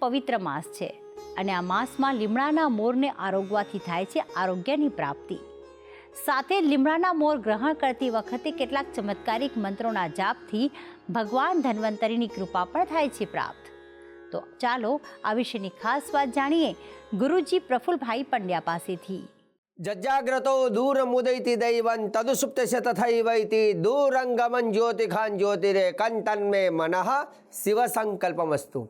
પવિત્ર માસ છે અને આ માસમાં લીમડાના મોરને આરોગવાથી થાય છે આરોગ્યની પ્રાપ્તિ. સાથે લીમડાના મોર ગ્રહણ કરતી વખતે કેટલાક ચમત્કારિક મંત્રોના જાપથી ભગવાન ધન્વંતરીની કૃપા પણ થાય છે પ્રાપ્ત. તો ચાલો આ વિશેની ખાસ વાત જાણીએ ગુરુજી પ્રફુલભાઈ પંડ્યા પાસેથી. જજાગ્રતો દૂર દૂરમુદૈતિ દૈવં તદુસુપ્તસ્ય તથૈવૈતિ દૂરંગમન જ્યોતિખાન જ્યોતિરે કંતન મે મનઃ શિવ સંકલ્પમસ્તુ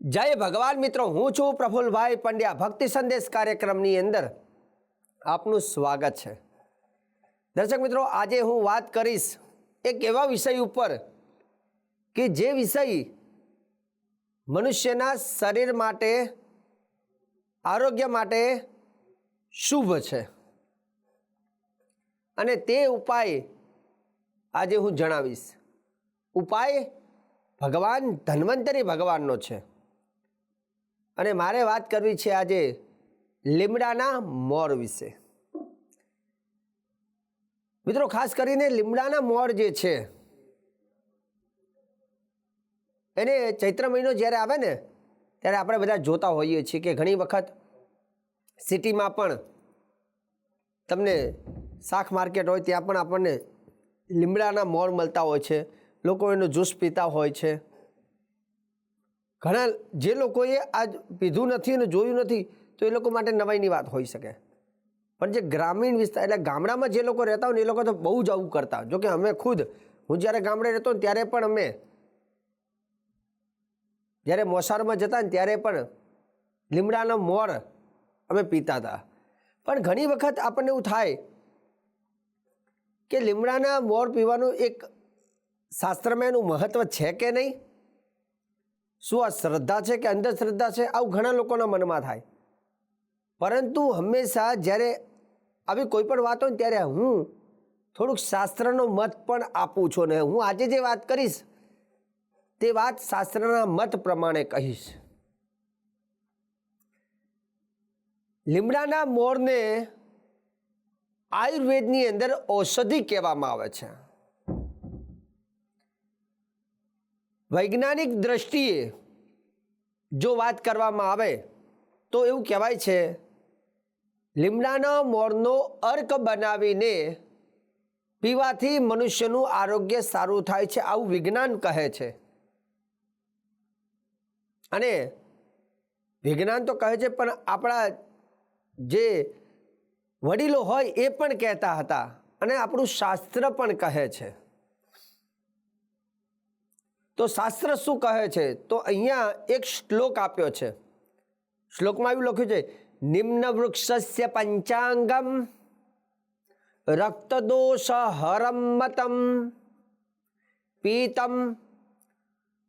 જય ભગવાન મિત્રો, હું છું પ્રફુલભાઈ પંડ્યા. ભક્તિ સંદેશ કાર્યક્રમની અંદર આપનું સ્વાગત છે. દર્શક મિત્રો, આજે હું વાત કરીશ એક એવા વિષય ઉપર કે જે વિષય મનુષ્યના શરીર માટે, આરોગ્ય માટે શુભ છે. અને તે ઉપાય આજે હું જણાવીશ. ઉપાય ભગવાન ધન્વંતરી ભગવાનનો છે. અને મારે વાત કરવી છે આજે લીમડાના મોર વિશે. મિત્રો, ખાસ કરીને લીમડાના મોર જે છે, એને ચૈત્ર મહિનો જ્યારે આવે ને, ત્યારે આપણે બધા જોતા હોઈએ છીએ કે ઘણી વખત સિટીમાં પણ તમને શાક માર્કેટ હોય ત્યાં પણ આપણને લીમડાના મોર મળતા હોય છે. લોકો એનો જ્યુસ પીતા હોય છે. ઘણા જે લોકોએ આજ પીધું નથી અને જોયું નથી, તો એ લોકો માટે નવાઈની વાત હોઈ શકે. પણ જે ગ્રામીણ વિસ્તાર, એટલે ગામડામાં જે લોકો રહેતા હોય ને એ લોકો તો બહુ જ આવું કરતા જો કે અમે ખુદ, હું જ્યારે ગામડે રહેતો ને ત્યારે પણ અમે, જ્યારે મોસાળમાં જતા ને ત્યારે પણ લીમડાના મોર અમે પીતા હતા. પણ ઘણી વખત આપણને એવું થાય કે લીમડાના મોર પીવાનું એક શાસ્ત્રમાં એનું મહત્ત્વ છે કે નહીં? શું આ શ્રદ્ધા છે કે અંધશ્રદ્ધા છે? આવું ઘણા લોકોના મનમાં થાય. પરંતુ હંમેશા જ્યારે આવી કોઈ પણ વાત હોય ત્યારે હું થોડુંક શાસ્ત્રનો મત પણ આપું છું ને હું આજે જે વાત કરીશ તે વાત શાસ્ત્રના મત પ્રમાણે કહીશ. લીમડાના મોરને આયુર્વેદની અંદર ઔષધિ કહેવામાં આવે છે. વૈજ્ઞાનિક દ્રષ્ટિએ જો વાત કરવામાં આવે તો એવું કહેવાય છે, લીમડાના મોરનો અર્ક બનાવીને પીવાથી મનુષ્યનું આરોગ્ય સારું થાય છે આવું વિજ્ઞાન કહે છે. અને વિજ્ઞાન તો કહે છે, પણ આપણા જે વડીલો હોય એ પણ કહેતા હતા અને આપણું શાસ્ત્ર પણ કહે છે. તો શાસ્ત્ર શું કહે છે? તો અહીંયા એક શ્લોક આપ્યો છે. શ્લોકમાં એવું લખ્યું છે નિમ્ન વૃક્ષસ્ય પંચાંગમ રક્તદોષ હરમતમ પીતમ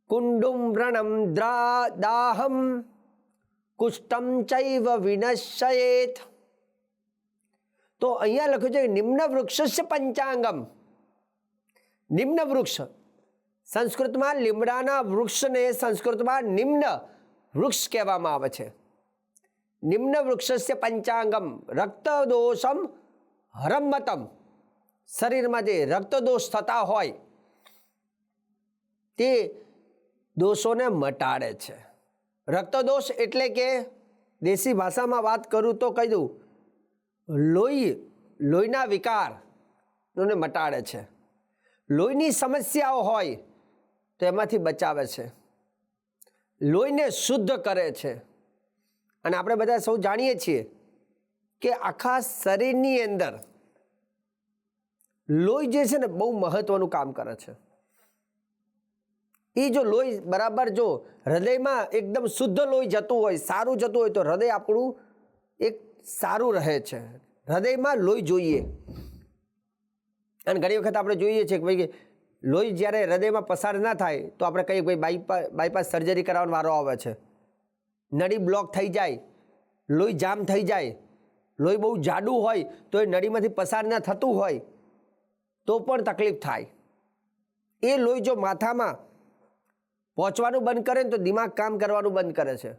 કુંડુમ વ્રણમ દ્રા દાહમ કુષ્ટમ ચૈવ વિનશ્યેત તો અહીંયા લખ્યું છે નિમ્ન વૃક્ષસ્ય પંચાંગમ. નિમ્ન વૃક્ષ સંસ્કૃતમાં લીમડાના વૃક્ષને સંસ્કૃતમાં નિમ્ન વૃક્ષ કહેવામાં આવે છે. નિમ્ન વૃક્ષસ્ય પંચાંગમ, રક્તદોષમ હરમતમ શરીરમાં જે રક્તદોષ થતા હોય, તે દોષોને મટાડે છે. રક્તદોષ એટલે કે, દેશી ભાષામાં વાત કરું તો કહી દઉં, લોહી, લોહીના વિકારને મટાડે છે. લોહીની સમસ્યાઓ હોય તો એમાંથી બચાવે છે. લોહીને શુદ્ધ કરે છે. અને આપણે બધા સૌ જાણીએ છીએ કે આખા શરીરની અંદર લોહી જે છે ને બહુ મહત્વનું કામ કરે છે. એ જો લોહી બરાબર જો હૃદયમાં એકદમ શુદ્ધ લોહી જતું હોય, સારું જતું હોય તો હૃદય આપણું એક સારું રહે છે. હૃદયમાં લોહી જોઈએ. અને ઘણી વખત આપણે જોઈએ છીએ કે ભાઈ લોહી જ્યારે હૃદયમાં પસાર ના થાય, તો આપણે કહીએ ભાઈ બાયપાસ બાયપાસ સર્જરી કરાવવાનો વારો આવે છે. નળી બ્લોક થઈ જાય, લોહી જામ થઈ જાય, લોહી બહુ જાડું હોય, તો એ નળીમાંથી પસાર ના થતું હોય, તો પણ તકલીફ થાય. એ લોહી જો માથામાં પહોંચવાનું બંધ કરે ને તો દિમાગ કામ કરવાનું બંધ કરે છે.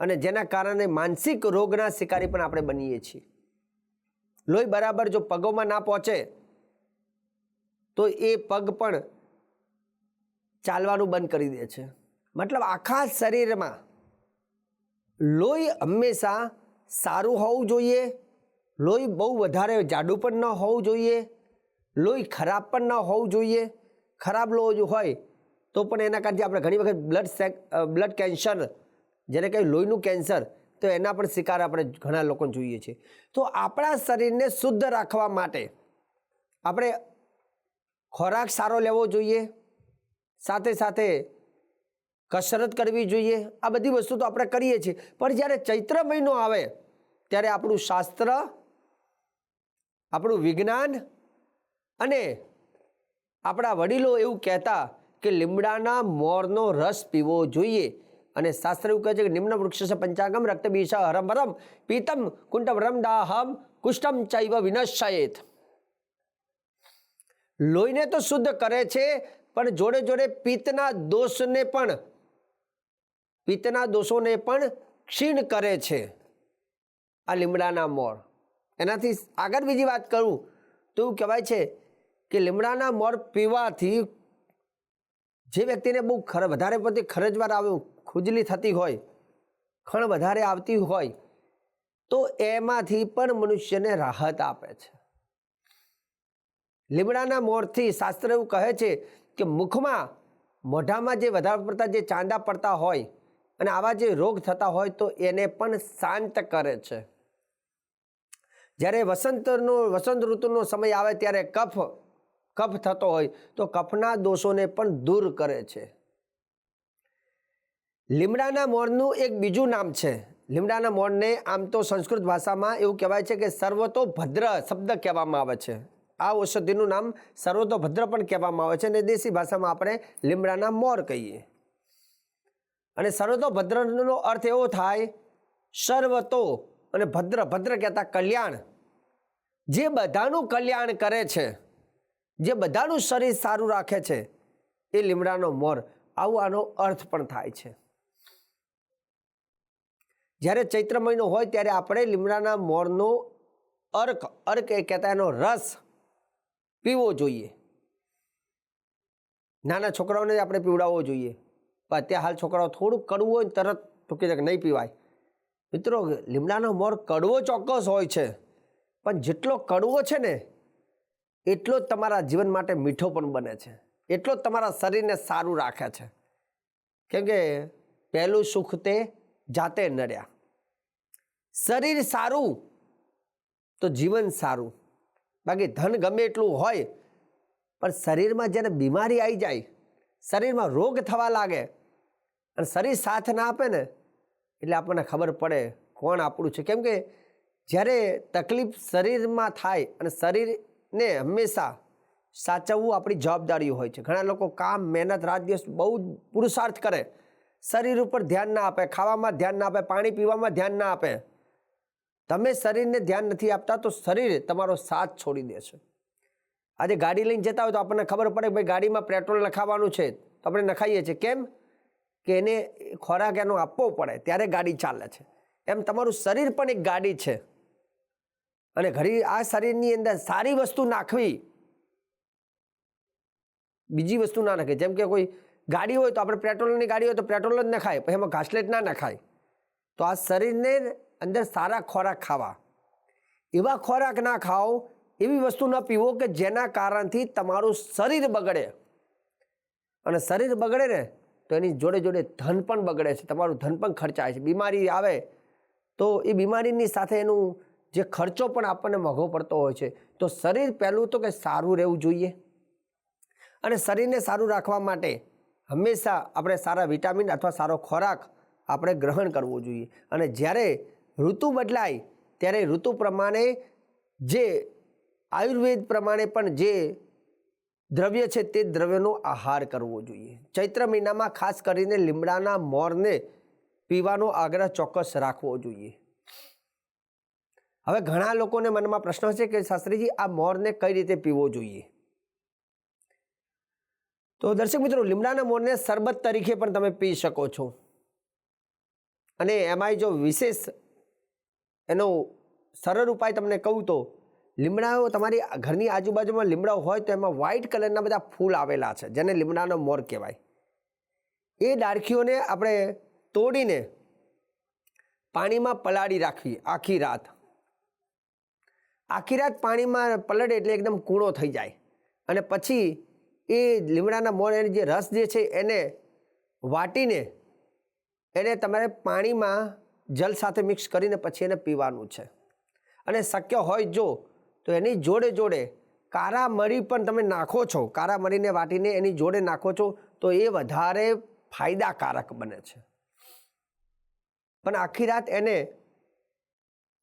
અને જેના કારણે માનસિક રોગના શિકારી પણ આપણે બનીએ છીએ. લોહી બરાબર જો પગોમાં ના પહોંચે તો એ પગ પણ ચાલવાનું બંધ કરી દે છે. મતલબ આખા શરીરમાં લોહી હંમેશા સારું હોવું જોઈએ, લોહી બહુ વધારે જાડું પણ ન હોવું જોઈએ, લોહી ખરાબ પણ ન હોવું જોઈએ. ખરાબ લોહી હોય તો પણ એના કારણે આપણે ઘણી વખત બ્લડ સેક બ્લડ કેન્સર જેને કહે લોહીનું કેન્સર તો એના પણ શિકાર આપણે ઘણા લોકો જોઈએ છીએ. તો આપણા શરીરને શુદ્ધ રાખવા માટે આપણે ખોરાક સારો લેવો જોઈએ, સાથે સાથે કસરત કરવી જોઈએ, આ બધી વસ્તુ તો આપણે કરીએ છીએ. પણ જ્યારે ચૈત્ર મહિનો આવે, ત્યારે આપણું શાસ્ત્ર, આપણું વિજ્ઞાન અને આપણા વડીલો એવું કહેતા કે લીમડાના મોરનો રસ પીવો જોઈએ. અને શાસ્ત્ર એવું કહે છે કે નિમ્ન વૃક્ષ પંચાગમ રક્તબીષ હરમ હરમ પીતમ કુંટમ રમ દાહમ, કુષ્ટમ ચૈવ વિનશ્યેત લોહીને તો શુદ્ધ કરે છે, પણ જોડે જોડે પિત્તના દોષને પણ, પિત્તના દોષોને પણ ક્ષીણ કરે છે આ લીમડાના મોર. એનાથી આગળ બીજી વાત કરું તો એવું કહેવાય છે કે લીમડાના મોર પીવાથી જે વ્યક્તિને બહુ ખર, વધારે પડતી ખરજવાર આવ્યું ખુજલી થતી હોય, ખણ વધારે આવતી હોય, તો એમાંથી પણ મનુષ્યને રાહત આપે છે. લીમડાના મોરથી શાસ્ત્ર એવું કહે છે કે મુખમાં મોઢામાં જે વધારે પડતા, જે ચાંદા પડતા હોય અને આવા જે રોગ થતા હોય તો એને પણ શાંત કરે છે. જ્યારે વસંતનો, વસંત ઋતુનો સમય આવે ત્યારે કફ કફ થતો હોય તો કફના દોષોને પણ દૂર કરે છે. લીમડાના મોરનું એક બીજું નામ છે. લીમડાના મોરને આમ તો સંસ્કૃત ભાષામાં એવું કહેવાય છે કે સર્વતો ભદ્ર શબ્દ કહેવામાં આવે છે. આ ઔષધિનું નામ સર્વતોભદ્ર પણ કહેવામાં આવે છે અને દેશી ભાષામાં આપણે લીમડાના મોર કહીએ. અને સર્વતોભદ્રનો અર્થ એવો થાય, સર્વતો અને ભદ્ર ભદ્ર કહેતા કલ્યાણ. જે બધાનું કલ્યાણ કરે છે, જે બધાનું શરીર સારું રાખે છે, એ લીમડાનો મોર. આવો આનો અર્થ પણ થાય છે. જ્યારે ચૈત્ર મહિનો હોય ત્યારે આપણે લીમડાના મોરનો અર્ક અર્ક એ કહેતા એનો રસ પીવો જોઈએ. નાના છોકરાઓને આપણે પીવડાવવો જોઈએ. પણ અત્યારે હાલ છોકરાઓ થોડુંક કડવું હોય તરત ટૂંકી જાય નહીં પીવાય. મિત્રો, લીમડાનો મોર કડવો ચોક્કસ હોય છે. પણ જેટલો કડવો છે ને, એટલો જ તમારા જીવન માટે મીઠો પણ બને છે. એટલો જ તમારા શરીરને સારું રાખે છે. કેમ કે પહેલું સુખ તે જાતે નડ્યા. શરીર સારું, તો જીવન સારું. બાકી ધન ગમે એટલું હોય, પણ શરીરમાં જ્યારે બીમારી આવી જાય, શરીરમાં રોગ થવા લાગે, અને શરીર સાથ ના આપે ને, એટલે આપણને ખબર પડે કોણ આપણું છે. કેમ કે જ્યારે તકલીફ શરીરમાં થાય અને શરીરને હંમેશા સાચવવું આપણી જવાબદારી હોય છે. ઘણા લોકો કામ, મહેનત રાત દિવસ બહુ જ પુરુષાર્થ કરે. શરીર ઉપર ધ્યાન ના આપે, ખાવામાં ધ્યાન ના આપે, પાણી પીવામાં ધ્યાન ના આપે. તમે શરીરને ધ્યાન નથી આપતા તો શરીર તમારો સાથ છોડી દેશે આજે ગાડી લઈને જતા હોય તો આપણને ખબર પડે કે ભાઈ ગાડીમાં પેટ્રોલ નખાવાનું છે. તો આપણે નખાઈએ છીએ. કેમ? કે એને ખોરાક એનો આપવો પડે ત્યારે ગાડી ચાલે છે. એમ તમારું શરીર પણ એક ગાડી છે. અને ઘડી આ શરીરની અંદર સારી વસ્તુ નાખવી. બીજી વસ્તુ ના નાખે. જેમ કે કોઈ ગાડી હોય તો આપણે પેટ્રોલની ગાડી હોય તો પેટ્રોલ જ નખાય. પછી એમાં ઘાસલેટ ના નખાય. તો આ શરીરને અંદર સારા ખોરાક ખાવા. એવા ખોરાક ના ખાઓ, એવી વસ્તુ ન પીવો કે જેના કારણથી તમારું શરીર બગડે. અને શરીર બગડે ને, તો એની જોડે જોડે ધન પણ બગડે છે. તમારું ધન પણ ખર્ચાય છે. બીમારી આવે, તો એ બીમારીની સાથે એનું જે ખર્ચો પણ આપણને મોઘો પડતો હોય છે. તો શરીર પહેલું તો કે સારું રહેવું જોઈએ. અને શરીરને સારું રાખવા માટે હંમેશા આપણે સારા વિટામિન અથવા સારો ખોરાક આપણે ગ્રહણ કરવો જોઈએ. અને જ્યારે ઋતુ બદલાય, ત્યારે ઋતુ પ્રમાણે જે આયુર્વેદ પ્રમાણે પણ જે દ્રવ્ય છે તે દ્રવ્યનો આહાર કરવો જોઈએ. ચૈત્ર મહિનામાં ખાસ કરીને લીમડાના મોરને પીવાનો આગ્રહ ચોક્કસ રાખવો જોઈએ. હવે ઘણા લોકોને મનમાં પ્રશ્ન છે કે શાસ્ત્રીજી, આ મોરને કઈ રીતે પીવો જોઈએ? તો દર્શક મિત્રો, લીમડાના મોરને શરબત તરીકે પણ તમે પી શકો છો. અને એમાંય જો વિશેષ એનો સરળ ઉપાય તમને કહું તો, લીમડાઓ તમારી ઘરની આજુબાજુમાં લીમડાઓ હોય તો એમાં વ્હાઇટ કલરના બધા ફૂલ આવેલા છે, જેને લીમડાનો મોર કહેવાય. એ ડાળખીઓને આપણે તોડીને પાણીમાં પલાળી રાખવી આખી રાત. આખી રાત પાણીમાં પલળે એટલે એકદમ કૂણો થઈ જાય. અને પછી એ લીમડાના મોર એને જે રસ જે છે એને વાટીને એને તમારે પાણીમાં જલ સાથે મિક્સ કરીને પછી એને પીવાનું છે. અને શક્ય હોય જો, તો એની જોડે જોડે કારા મરી પણ તમે નાખો છો. કારા મરીને વાટીને એની જોડે નાખો છો, તો એ વધારે ફાયદાકારક બને છે. પણ આખી રાત એને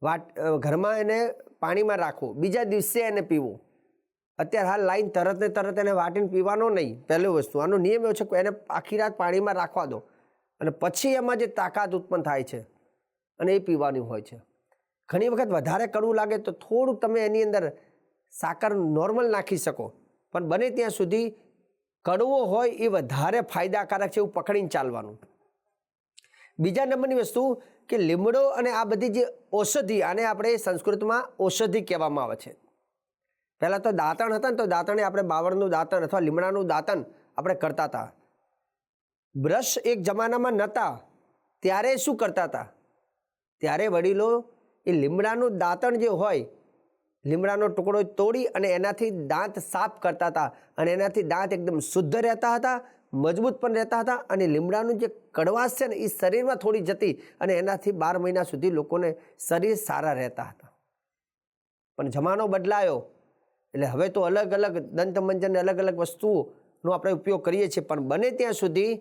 વાટ ઘરમાં એને પાણીમાં રાખવું. બીજા દિવસે એને પીવું. અત્યારે હાલ લાઈન તરત ને તરત એને વાટીને પીવાનો નહીં, પહેલી વસ્તુ. આનો નિયમ એવો છે કે એને આખી રાત પાણીમાં રાખવા દો. અને પછી એમાં જે તાકાત ઉત્પન્ન થાય છે અને એ પીવાની હોય છે. ઘણી વખત વધારે કડવું લાગે તો થોડુંક તમે એની અંદર સાકર નોર્મલ નાખી શકો. પણ બને ત્યાં સુધી કડવો હોય એ વધારે ફાયદાકારક છે એવું પકડીને ચાલવાનું. બીજા નંબરની વસ્તુ કે લીમડો અને આ બધી જે ઔષધિ આને આપણે સંસ્કૃતમાં ઔષધિ કહેવામાં આવે છે. પહેલાં તો દાંતણ હતા ને તો દાંતણે આપણે બાવળનું દાંતણ અથવા લીમડાનું દાંતણ આપણે કરતા હતા. બ્રશ એક જમાનામાં નહોતા, ત્યારે શું કરતા હતા? ત્યારે વડીલો એ લીમડાનું દાંતણ જે હોય, લીમડાનો ટુકડો તોડી અને એનાથી દાંત સાફ કરતા હતા અને એનાથી દાંત એકદમ શુદ્ધ રહેતા હતા, મજબૂત પણ રહેતા હતા અને લીમડાનું જે કડવાશ છે ને એ શરીરમાં થોડી જતી અને એનાથી બાર મહિના સુધી લોકોને શરીર સારા રહેતા હતા. પણ જમાનો બદલાયો એટલે હવે તો અલગ અલગ દંતમંજન અલગ અલગ વસ્તુઓનો આપણે ઉપયોગ કરીએ છીએ, પણ બને ત્યાં સુધી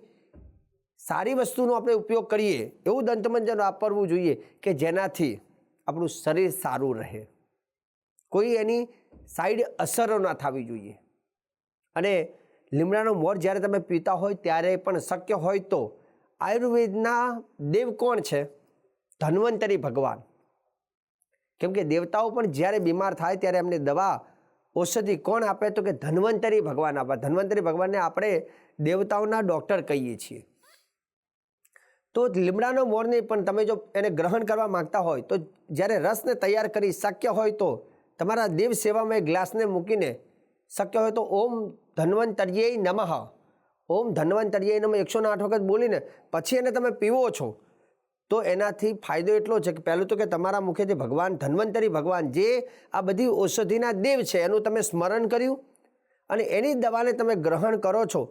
સારી વસ્તુનો આપણે ઉપયોગ કરીએ, એવું દંતમંજન વાપરવું જોઈએ કે જેનાથી આપણું શરીર સારું રહે. કોઈ એની સાઈડ અસરો ના થવી જોઈએ. અને લીમડાનો મોર જ્યારે તમે પીતા હોય ત્યારે પણ શક્ય હોય તો આયુર્વેદના દેવ કોણ છે? ધન્વંતરી ભગવાન. કેમ કે દેવતાઓ પણ જ્યારે બીમાર થાય ત્યારે એમને દવા, ઔષધિ કોણ આપે તો કે ધન્વંતરી ભગવાન આપે. ધન્વંતરી ભગવાનને આપણે દેવતાઓના ડૉક્ટર કહીએ છીએ. તો લીમડાનો મોરને પણ તમે જો એને ગ્રહણ કરવા માંગતા હોય, તો જ્યારે રસને તૈયાર કરી શક્ય હોય તો તમારા દેવ સેવામાં એ ગ્લાસને મૂકીને શક્ય હોય તો ઓમ ધન્વંતરીય નમઃ. ઓમ ધન્વંતરીય નમઃ એકસો આઠ વખત બોલીને પછી એને તમે પીવો છો, તો એનાથી ફાયદો એટલો છે કે પહેલું તો કે તમારા મુખેથી ભગવાન ધન્વંતરી ભગવાન જે આ બધી ઔષધિના દેવ છે, એનું તમે સ્મરણ કર્યું અને એની દવાને તમે ગ્રહણ કરો છો,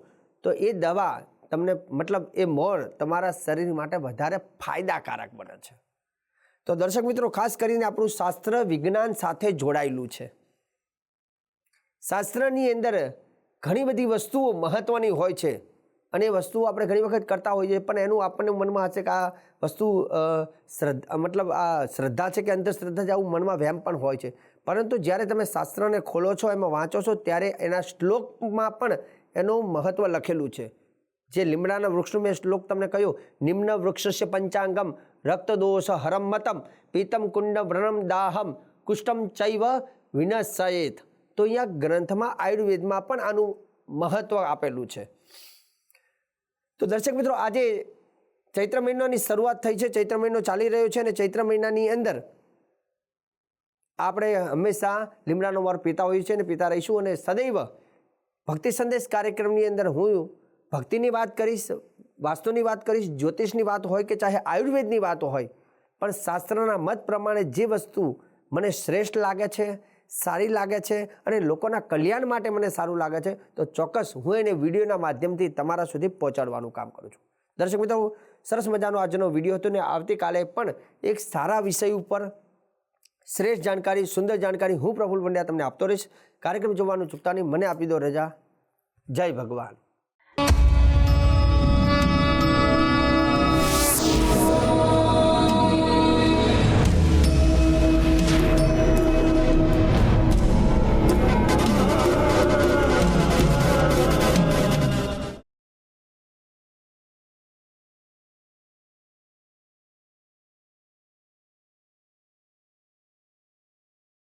તો એ દવા તમને મતલબ એ મોર તમારા શરીર માટે વધારે ફાયદાકારક બને છે. તો દર્શક મિત્રો, ખાસ કરીને આપણું શાસ્ત્ર વિજ્ઞાન સાથે જોડાયેલું છે. શાસ્ત્રની અંદર ઘણી બધી વસ્તુઓ મહત્ત્વની હોય છે અને એ વસ્તુઓ આપણે ઘણી વખત કરતા હોઈએ પણ એનું આપણને મનમાં હશે કે આ વસ્તુ શ્રદ્ધા મતલબ આ શ્રદ્ધા છે કે અંધશ્રદ્ધા આવું મનમાં વહેમ પણ હોય છે. પરંતુ જ્યારે તમે શાસ્ત્રને ખોલો છો, એમાં વાંચો છો, ત્યારે એના શ્લોકમાં પણ એનું મહત્ત્વ લખેલું છે. જે લીમડાના વૃક્ષનું મેં શ્લોક તમને કહ્યું, નિમ્ન વૃક્ષસ્ય પંચાંગમ, રક્તદોષ હરમ મતમ, પીતમ કુંડ વ્રણમ દાહમ, કુષ્ટમ ચૈવ વિનશયેત તો અહીંયા ગ્રંથમાં આયુર્વેદમાં પણ આનું મહત્ત્વ આપેલું છે. તો દર્શક મિત્રો, આજે ચૈત્ર મહિનાની શરૂઆત થઈ છે, ચૈત્ર મહિનો ચાલી રહ્યો છે અને ચૈત્ર મહિનાની અંદર આપણે હંમેશા લીમડાનો વાર પીતા હોઈએ છીએ અને પીતા રહીશું અને સદૈવ ભક્તિ સંદેશ કાર્યક્રમની અંદર હું ભક્તિની વાત કરીશ, વાસ્તુની વાત કરીશ, જ્યોતિષની વાત હોય કે ચાહે આયુર્વેદની વાત હોય, પણ શાસ્ત્રના મત પ્રમાણે જે વસ્તુ મને શ્રેષ્ઠ લાગે છે, સારી લાગે છે અને લોકોના કલ્યાણ માટે મને સારું લાગે છે, તો ચોક્કસ હું એને વિડીયોના માધ્યમથી તમારા સુધી પહોંચાડવાનું કામ કરું છું. દર્શક મિત્રો, સરસ મજાનો આજનો વીડિયો હતો ને આવતીકાલે પણ એક સારા વિષય ઉપર શ્રેષ્ઠ જાણકારી, સુંદર જાણકારી હું પ્રફુલ પંડ્યા તમને આપતો રહીશ. કાર્યક્રમ જોવાનું ચૂકતા નહીં, મને આપી દો રજા. જય ભગવાન.